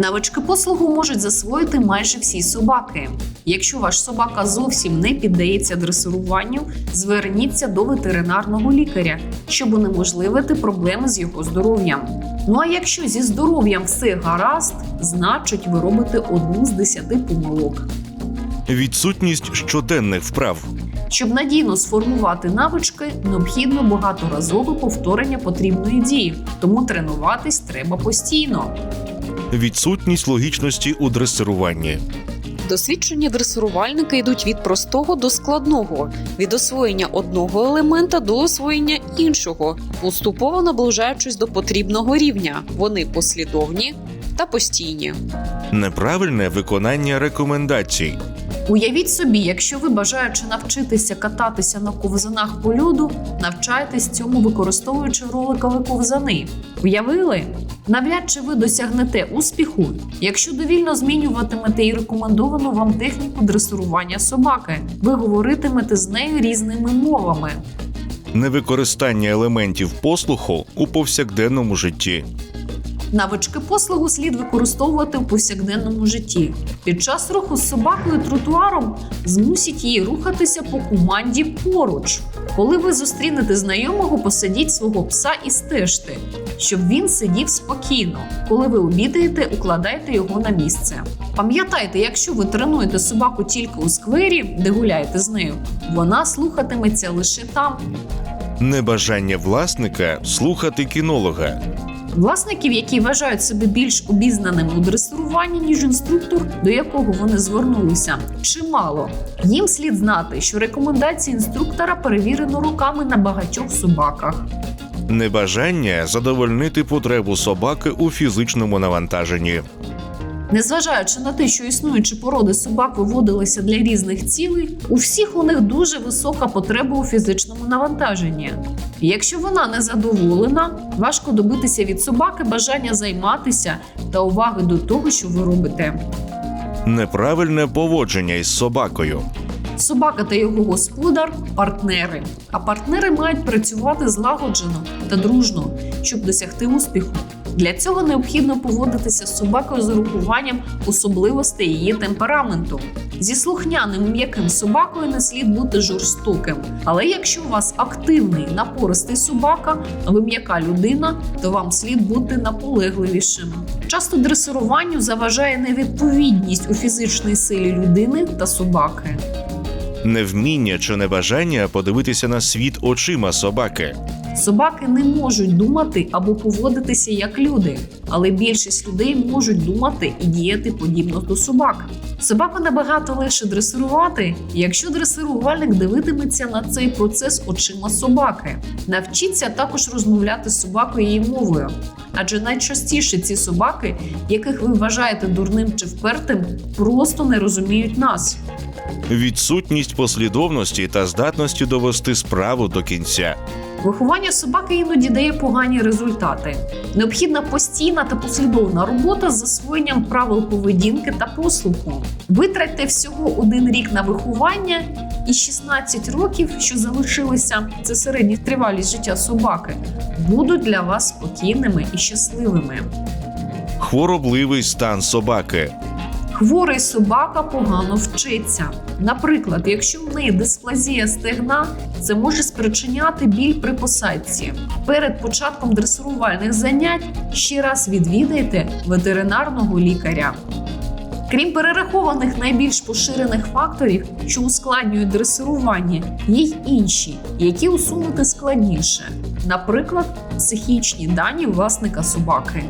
Навички послугу можуть засвоїти майже всі собаки. Якщо ваш собака зовсім не піддається дресируванню, зверніться до ветеринарного лікаря, щоб унеможливити проблеми з його здоров'ям. Ну а якщо зі здоров'ям все гаразд, значить ви робите одну з десяти помилок. Відсутність щоденних вправ. Щоб надійно сформувати навички, необхідно багаторазове повторення потрібної дії, тому тренуватись треба постійно. Відсутність логічності у дресируванні. Досвідчені дресирувальники йдуть від простого до складного, від освоєння одного елемента до освоєння іншого, поступово наближаючись до потрібного рівня. Вони послідовні та постійні. Неправильне виконання рекомендацій. Уявіть собі, якщо ви бажаючи навчитися кататися на ковзанах по льоду, навчаєтесь цьому використовуючи роликові ковзани. Уявили? Навряд чи ви досягнете успіху, якщо довільно змінюватимете і рекомендовану вам техніку дресирування собаки. Ви говоритимете з нею різними мовами. Невикористання елементів послуху у повсякденному житті. Навички послугу слід використовувати в повсякденному житті. Під час руху з собакою тротуаром змусіть її рухатися по команді поруч. Коли ви зустрінете знайомого, посадіть свого пса і стежте, щоб він сидів спокійно. Коли ви обідаєте, укладайте його на місце. Пам'ятайте, якщо ви тренуєте собаку тільки у сквері, де гуляєте з нею, вона слухатиметься лише там, Небажання власника слухати кінолога. Власників, які вважають себе більш обізнаними у дресируванні, ніж інструктор, до якого вони звернулися, чимало. Їм слід знати, що рекомендації інструктора перевірено руками на багатьох собаках. Небажання задовольнити потребу собаки у фізичному навантаженні. Незважаючи на те, що існуючі породи собак виводилися для різних цілей, у всіх у них дуже висока потреба у фізичному навантаженні. І якщо вона не задоволена, важко добитися від собаки бажання займатися та уваги до того, що ви робите. Неправильне поводження із собакою. Собака та його господар партнери. А партнери мають працювати злагоджено та дружно, щоб досягти успіху. Для цього необхідно поводитися з собакою з урахуванням особливостей її темпераменту. Зі слухняним м'яким собакою не слід бути жорстоким. Але якщо у вас активний напористий собака, ви м'яка людина, то вам слід бути наполегливішим. Часто дресируванню заважає невідповідність у фізичній силі людини та собаки. Невміння чи небажання подивитися на світ очима собаки. Собаки не можуть думати або поводитися як люди, але більшість людей можуть думати і діяти подібно до собак. Собаку набагато легше дресирувати, якщо дресирувальник дивитиметься на цей процес очима собаки. Навчіться також розмовляти з собакою її мовою. Адже найчастіше ці собаки, яких ви вважаєте дурним чи впертим, просто не розуміють нас. Відсутність послідовності та здатності довести справу до кінця. Виховання собаки іноді дає погані результати. Необхідна постійна та послідовна робота з засвоєнням правил поведінки та послуху. Витратьте всього один рік на виховання, і 16 років, що залишилися, це середня тривалість життя собаки, будуть для вас спокійними і щасливими. Хворобливий стан собаки. Хворий собака погано вчиться. Наприклад, якщо в неї дисплазія стегна, це може спричиняти біль при посадці. Перед початком дресирувальних занять ще раз відвідайте ветеринарного лікаря. Крім перерахованих найбільш поширених факторів, що ускладнюють дресирування, є й інші, які усунути складніше, наприклад, психічні дані власника собаки.